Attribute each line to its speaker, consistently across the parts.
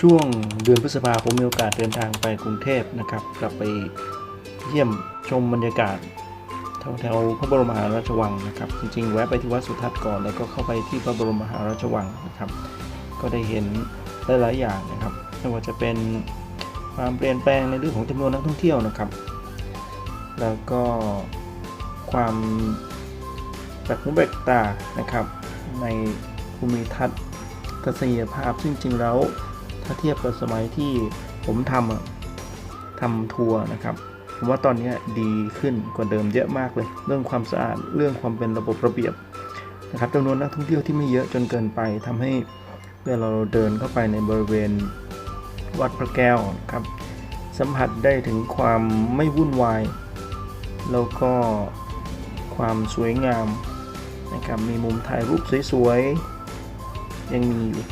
Speaker 1: ช่วงเดือนพฤษภาผมมีโอกาสเดินทางไปกรุงเทพนะครับ กลับไปเยี่ยมชมบรรยากาศแถวพระบรมมหาราชวังนะครับ จริงๆ แวะไปที่วัดสุทัศน์ก่อนแล้วก็เข้าไปที่พระบรมมหาราชวังนะครับ ก็ได้เห็นหลายๆอย่างนะครับไม่ว่าจะเป็นความเปลี่ยนแปลงในเรื่องของจำนวนนักท่องเที่ยวนะครับ แล้วก็ความแปลกหูแปลกตานะครับ ในภูมิทัศน์ทัศนียภาพซึ่งจริงๆแล้ว ถ้าเทียบกับสมัยที่ผมทำทำทัวร์นะครับ ผมว่าตอนนี้ดีขึ้นกว่าเดิมเยอะมากเลย เรื่องความสะอาดเรื่องความเป็นระบบระเบียบนะครับจำนวนนักท่องเที่ยวที่ไม่เยอะจนเกินไปทำให้เวลาเราเดินเข้าไปในบริเวณวัดพระแก้วครับ สัมผัสได้ถึงความไม่วุ่นวายแล้วก็ความสวยงามนะครับมีมุมถ่ายรูปสวยๆยังมีอยู่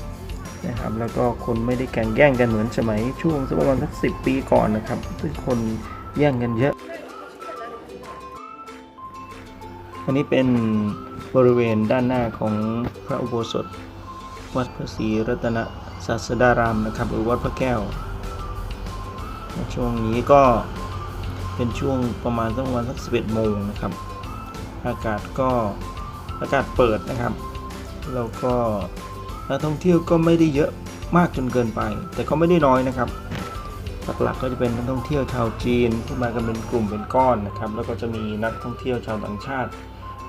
Speaker 1: นะครับ แล้วก็คนไม่ได้แข่งแย่งกันเหมือนสมัยช่วงสักประมาณสักสิปีก่อนนะครับซึ่งคนแย่งกันเยอะ อันนี้เป็นบริเวณด้านหน้าของพระอุโบสถ วัดพระศรีรัตนศาสดารามนะครับ หรือวัดพระแก้ว ช่วงนี้ก็เป็นช่วงประมาณสักประมาณสัก11โมงนะครับ อากาศก็อากาศเปิดนะครับ แล้วก็ นักท่องเที่ยวก็ไม่ได้เยอะมากจนเกินไป แต่ก็ไม่ได้น้อยนะครับ หลักๆก็จะเป็นนักท่องเที่ยวชาวจีนที่มากันเป็นกลุ่มเป็นก้อนนะครับ แล้วก็จะมีนักท่องเที่ยวชาวต่างชาติ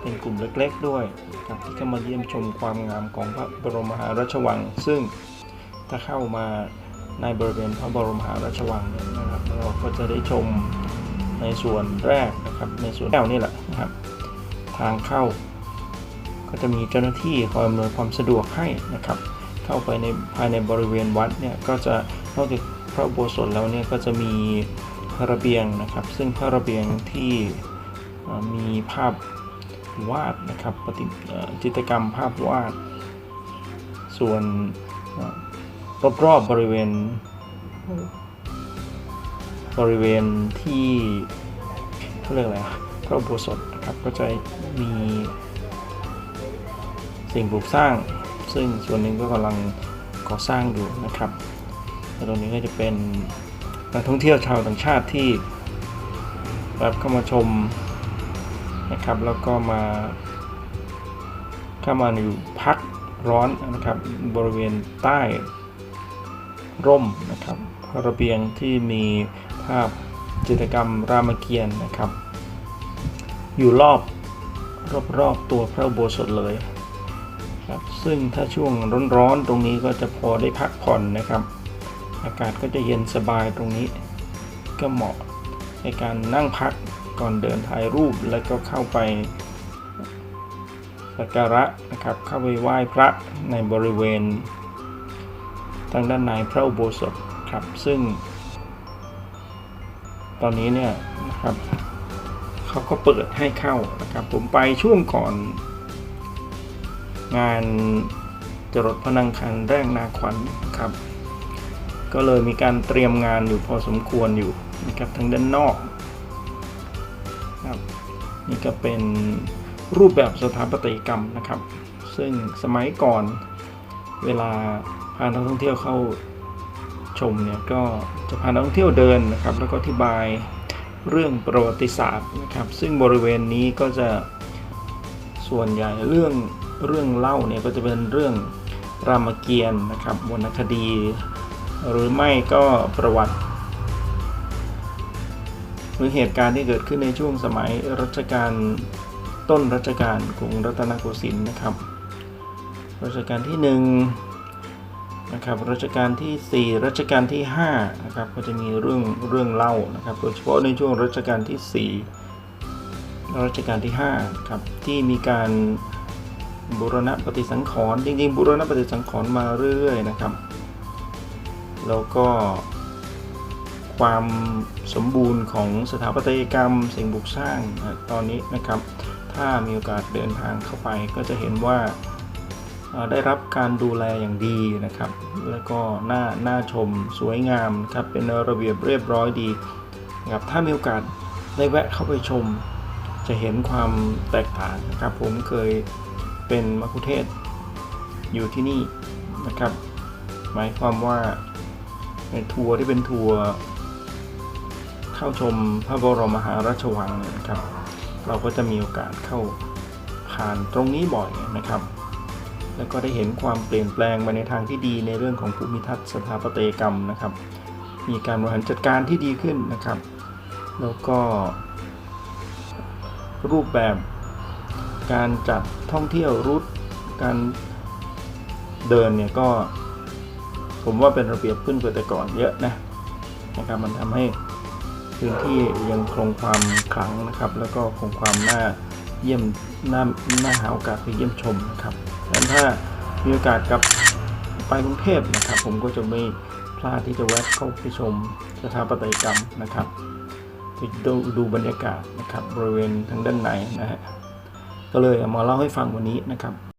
Speaker 1: เป็นกลุ่มเล็ก ๆ ด้วยครับที่เข้ามาเยี่ยมชมความงามของพระบรมหาราชวัง ซึ่งถ้าเข้ามาในบริเวณพระบรมหาราชวังเนี่ยนะครับ เราก็จะได้ชมในส่วนแรกนะครับ ในส่วนแก้วนี่แหละนะครับ ทางเข้า ก็จะมีเจ้าหน้าที่คอยอำนวยความสะดวกให้นะครับ เข้าไปในภายในบริเวณวัดเนี่ยก็จะนอกจากพระโบสถแล้วเนี่ยก็จะมีพระเบียงนะครับ ซึ่งพระระเบียงที่มีภาพวาดนะครับปฏิจิตรกรรมภาพวาด ส่วนเอ่อรอบๆบริเวณ บริเวณที่เขาเรียกอะไรพระโบสถนะครับก็จะมี สิ่งปลูกสร้าง ซึ่งส่วนหนึ่งก็กำลังก่อสร้างอยู่นะครับและตรงนี้ก็จะเป็นนักท่องเที่ยวชาวต่างชาติที่แบบเข้ามาชมนะครับ แล้วก็มาเข้ามาอยู่พักร้อนนะครับบริเวณใต้ร่มนะครับระเบียงที่มีภาพจิตรกรรมรามเกียรติ์นะครับ อยู่รอบรอบๆตัวพระอุโบสถเลย ครับซึ่งถ้าช่วงร้อนๆตรงนี้ก็จะพอได้พักผ่อนนะครับ อากาศก็จะเย็นสบายตรงนี้ ก็เหมาะในการนั่งพักก่อนเดินถ่ายรูปแล้วก็เข้าไปสักการะนะครับเข้าไปไหว้พระในบริเวณ ทางด้านในพระอุโบสถครับซึ่ง ตอนนี้เนี่ยนะครับเขาก็เปิดให้เข้านะครับผมไปช่วงก่อน งานจรดพนังคันแรกนาขวัญนครับ ก็เลยมีการเตรียมงานอยู่พอสมควรอยู่นะครับทางด้านนอกครับนี่ก็เป็นรูปแบบสถาปัตยกรรมนะครับ ซึ่งสมัยก่อนเวลาพานักท่องเที่ยวเข้าชมเนี่ยก็จะพานักท่องเที่ยวเดินนะครับ แล้วก็อธิบายเรื่องประวัติศาสตร์นะครับ ซึ่งบริเวณนี้ก็จะส่วนใหญ่เรื่อง เรื่องเล่าเนี่ยก็จะเป็นเรื่องรามเกียรติ์นะครับวรรณคดี หรือไม่ก็ประวัติหรือเหตุการณ์ที่เกิดขึ้นในช่วงสมัยรัชกาลต้นรัชกาลกรุงรัตนโกสินทร์นะครับ รัชกาลที่หนึ่งนะครับรัชกาลที่ 4 รัชกาลที่5นะครับก็จะมีเรื่องเรื่องเล่านะครับโดยเฉพาะในช่วงรัชกาลที่ 4 รัชกาลที่5ครับที่มีการ บูรณะปฏิสังขรณ์จริงๆบูรณะปฏิสังขรณ์มาเรื่อยๆนะครับ แล้วก็ความสมบูรณ์ของสถาปัตยกรรมสิ่งปลูกสร้างนะตอนนี้นะครับ ถ้ามีโอกาสเดินทางเข้าไปก็จะเห็นว่าได้รับการดูแลอย่างดีนะครับ แล้วก็น่าน่าชมสวยงามครับเป็นระเบียบเรียบร้อยดีนะครับถ้ามีโอกาสได้แวะเข้าไปชม จะเห็นความแตกต่างนะครับผมเคย เป็นมัคคุเทศอยู่ที่นี่นะครับ หมายความว่าในทัวร์ที่เป็นทัวร์เข้าชมพระบรมมหาราชวังเนี่ยนะครับ เราก็จะมีโอกาสเข้าผ่านตรงนี้บ่อยนะครับ แล้วก็ได้เห็นความเปลี่ยนแปลงไปในทางที่ดีในเรื่องของภูมิทัศน์สถาปัตยกรรมนะครับ มีการบริหารจัดการที่ดีขึ้นนะครับ แล้วก็รูปแบบ การจัดท่องเที่ยวรูทการเดินเนี่ยก็ ผมว่าเป็นระเบียบขึ้นกว่าแต่ก่อนเยอะนะนะครับมันทำให้พื้นที่ยังคงความขลังนะครับ แล้วก็คงความน่าเยี่ยมน่าน่าหาโอกาสไปเยี่ยมชมนะครับดังนั้นถ้ามีโอกาสกลับไปกรุงเทพนะครับ ผมก็จะไม่พลาดที่จะแวะเข้าไปชมสถาปัตยกรรมนะครับดูดูบรรยากาศนะครับบริเวณทางด้านในนะฮะ ก็เลยเอามาเล่าให้ฟังวันนี้นะครับ